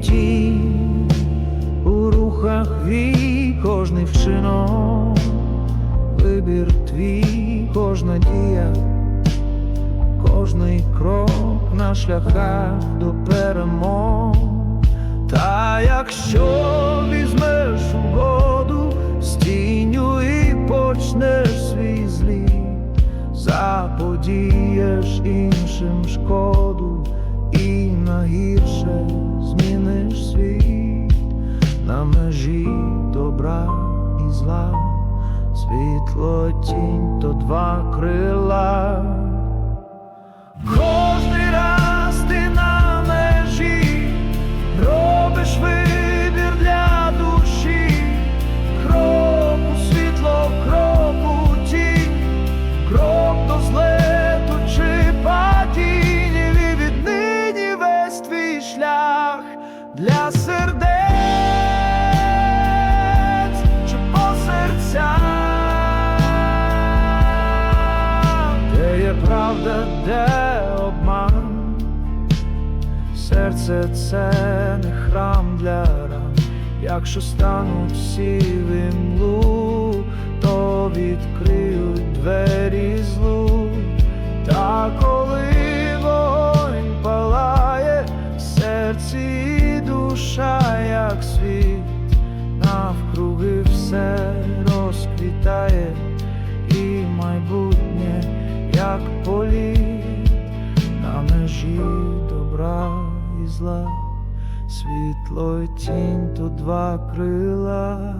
тінь, у рухах твій кожний вчинок, вибір твій, кожна дія, кожний крок на шляхах до перемог. Та якщо візьмеш угоду з тінню і почнеш свій зліт, заподієш іншим шкоду і на добра і зла, світло тінь то два крила. Кожний раз ти на межі робиш вибір для душі, крок у світло, крок у тінь, крок до злету чи падіння, і віднині весь твій шлях для сердець де обман. Серце це не храм для ран, якщо стануть всі в то відкриють двері злу. Та коли вогонь палає, в серці і душа, як світ, навкруги все розквітає, і майбутнє, як політ на межі добра і зла, світло і тінь то два крила.